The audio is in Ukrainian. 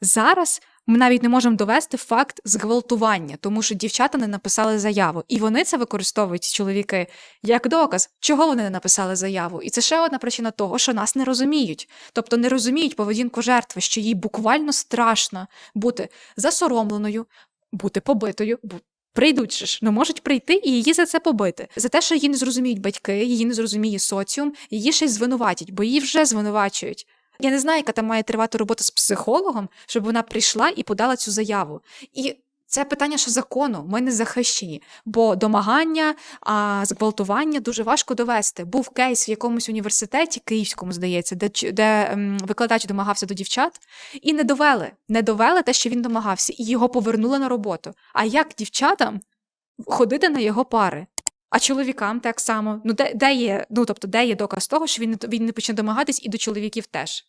зараз ми навіть не можемо довести факт зґвалтування, тому що дівчата не написали заяву. І вони це використовують чоловіки як доказ, чого вони не написали заяву. І це ще одна причина того, що нас не розуміють. Тобто не розуміють поведінку жертви, що їй буквально страшно бути засоромленою, бути побитою. Прийдуть ж, ну можуть прийти і її за це побити. За те, що її не зрозуміють батьки, її не зрозуміє соціум, її й звинуватять, бо її вже звинувачують. Я не знаю, яка там має тривати робота з психологом, щоб вона прийшла і подала цю заяву. І це питання ще закону. Ми не захищені, бо домагання, а зґвалтування дуже важко довести. Був кейс в якомусь університеті, київському, здається, де, де ем, викладач домагався до дівчат, і не довели. Не довели те, що він домагався, і його повернули на роботу. А як дівчатам ходити на його пари? А чоловікам так само. Ну, де, де є, ну тобто, де є доказ того, що він він не почне домагатись, і до чоловіків теж.